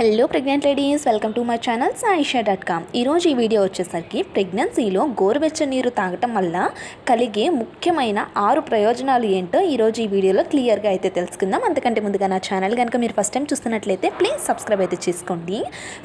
Hello pregnant ladies welcome to my channel Saisha dot com ఈరోజు ఈ video వచ్చేసరికి ప్రెగ్నెన్సీలో గోరువెచ్చ నీరు తాగటం వల్ల కలిగే ముఖ్యమైన ఆరు ప్రయోజనాలు ఏంటో ఈరోజు ఈ వీడియోలో క్లియర్గా అయితే తెలుసుకుందాం. అంతకంటే ముందుగా నా ఛానల్ కనుక మీరు ఫస్ట్ టైం చూస్తున్నట్లయితే ప్లీజ్ సబ్స్క్రైబ్ అయితే చేసుకోండి.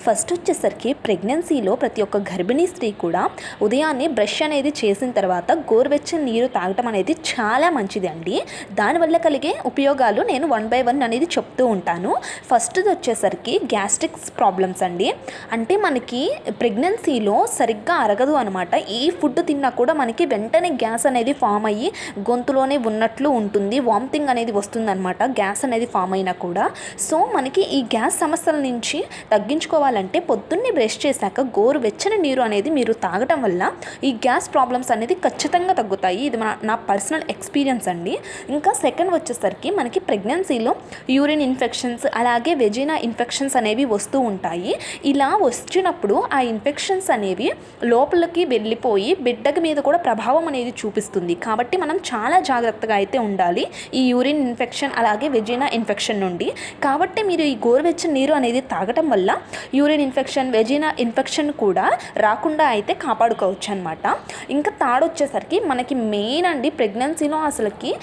ఫస్ట్ వచ్చేసరికి ప్రెగ్నెన్సీలో ప్రతి ఒక్క గర్భిణీ స్త్రీ కూడా ఉదయాన్నే బ్రష్ అనేది చేసిన తర్వాత గోరువెచ్చని నీరు తాగటం అనేది చాలా మంచిది అండి. దానివల్ల కలిగే ఉపయోగాలు నేను వన్ బై వన్ అనేది చెప్తూ ఉంటాను. ఫస్ట్ది వచ్చేసరికి గ్యాస్ట్రిక్స్ ప్రాబ్లమ్స్ అండి. అంటే మనకి ప్రెగ్నెన్సీలో సరిగ్గా అరగదు అనమాట ఏ ఫుడ్ తిన్నా కూడా మనకి వెంటనే గ్యాస్ అనేది ఫామ్ అయ్యి గొంతులోనే ఉన్నట్లు ఉంటుంది. వామిటింగ్ అనేది వస్తుందన్నమాట. గ్యాస్ అనేది ఫామ్ అయినా కూడా. సో మనకి ఈ గ్యాస్ సమస్యల నుంచి తగ్గించుకోవాలంటే పొద్దున్నే బ్రష్ చేశాక గోరు వెచ్చని నీరు అనేది మీరు తాగటం వల్ల ఈ గ్యాస్ ప్రాబ్లమ్స్ అనేది ఖచ్చితంగా తగ్గుతాయి. ఇది మన నా పర్సనల్ ఎక్స్పీరియన్స్ అండి. ఇంకా సెకండ్ వచ్చేసరికి మనకి ప్రెగ్నెన్సీలో యూరిన్ ఇన్ఫెక్షన్స్ అలాగే వెజినా ఇన్ఫెక్షన్స్ అనేవి వస్తూ ఉంటాయి. ఇలా వచ్చినప్పుడు ఆ ఇన్ఫెక్షన్స్ అనేవి లోపలికి వెళ్ళిపోయి బిడ్డకి మీద కూడా ప్రభావం అనేది చూపిస్తుంది. కాబట్టి మనం చాలా జాగ్రత్తగా అయితే ఉండాలి ఈ యూరిన్ ఇన్ఫెక్షన్ అలాగే వెజినా ఇన్ఫెక్షన్ నుండి. కాబట్టి మీరు ఈ గోరువెచ్చని నీరు అనేది తాగటం వల్ల యూరిన్ ఇన్ఫెక్షన్ వెజినా ఇన్ఫెక్షన్ కూడా రాకుండా అయితే కాపాడుకోవచ్చు అనమాట ఇంకా తాడొచ్చేసరికి మనకి మెయిన్ అండి ప్రెగ్నెన్సీలో అసలుకి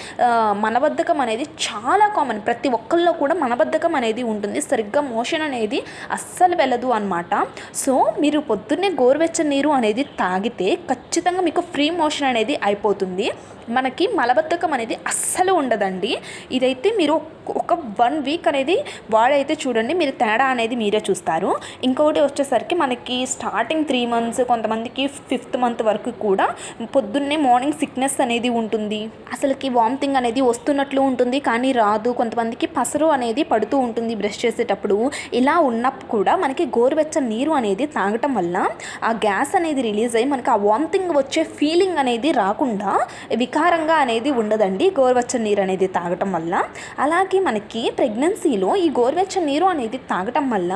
మనబద్ధకం మలబద్ధకం అనేది చాలా కామన్ ప్రతి ఒక్కళ్ళలో కూడా మలబద్ధకం అనేది ఉంటుంది. సరిగ్గా మోషన్ అనేది అస్సలు వెళ్ళదు అనమాట సో మీరు పొద్దున్నే గోరువెచ్చని నీరు అనేది తాగితే ఖచ్చితంగా మీకు ఫ్రీ మోషన్ అనేది అయిపోతుంది. మనకి మలబద్ధకం అనేది అస్సలు ఉండదండి. ఇదైతే మీరు ఒక వన్ వీక్ అనేది వాడైతే చూడండి మీరు తేడా అనేది మీరే చూస్తారు. ఇంకొకటి వచ్చేసరికి మనకి స్టార్టింగ్ త్రీ మంత్స్ కొంతమందికి ఫిఫ్త్ మంత్ వరకు కూడా పొద్దున్నే మార్నింగ్ సిక్నెస్ అనేది ఉంటుంది. అసలుకి వామిటింగ్ అనేది వస్తున్నట్లు ఉంటుంది కానీ రాదు. కొంతమందికి పసరు అనేది పడుతూ ఉంటుంది బ్రష్ చేసేటప్పుడు. ఇలా ఉన్నప్పుడు కూడా మనకి గోరువెచ్చ నీరు అనేది తాగటం వల్ల ఆ గ్యాస్ అనేది రిలీజ్ అయ్యి మనకి ఆ వామిటింగ్ వచ్చే ఫీలింగ్ అనేది రాకుండా వికారంగా అనేది ఉండదండి గోరువెచ్చని నీరు అనేది తాగటం వల్ల. అలాగే మనకి ప్రెగ్నెన్సీలో ఈ గోరువెచ్చని నీరు అనేది తాగటం వల్ల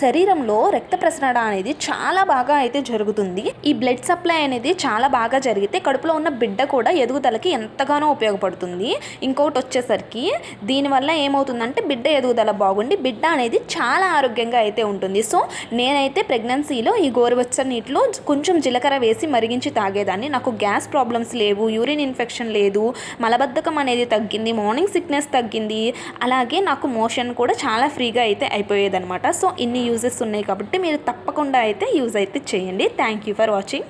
శరీరంలో రక్త ప్రసరణ అనేది చాలా బాగా అయితే జరుగుతుంది. ఈ బ్లడ్ సప్లై అనేది చాలా బాగా జరిగితే కడుపులో ఉన్న బిడ్డ కూడా ఎదుగుదలకి ఎంతగానో ఉపయోగపడుతుంది. ఇంకొకటి వచ్చేసరికి దీనివల్ల ఏమవుతుందంటే బిడ్డ ఎదుగుదల బాగుండి బిడ్డ అనేది చాలా ఆరోగ్యంగా అయితే ఉంటుంది. సో నేనైతే ప్రెగ్నెన్సీలో ఈ గోరువెచ్చని నీటిలో కొంచెం జీలకర్ర వేసి మరిగించి తాగేదాన్ని. నాకు గ్యాస్ ప్రాబ్లమ్స్ లేవు యూరిన్ ఇన్ఫెక్షన్ లేదు మలబద్ధకం అనేది తగ్గింది మార్నింగ్ సిక్నెస్ తగ్గింది అలాగే నాకు మోషన్ కూడా చాలా ఫ్రీగా అయితే అయిపోయేదన్నమాట. సో ఇన్ని యూజెస్ ఉన్నాయి కాబట్టి మీరు తప్పకుండా అయితే యూజ్ అయితే చేయండి. Thank you for watching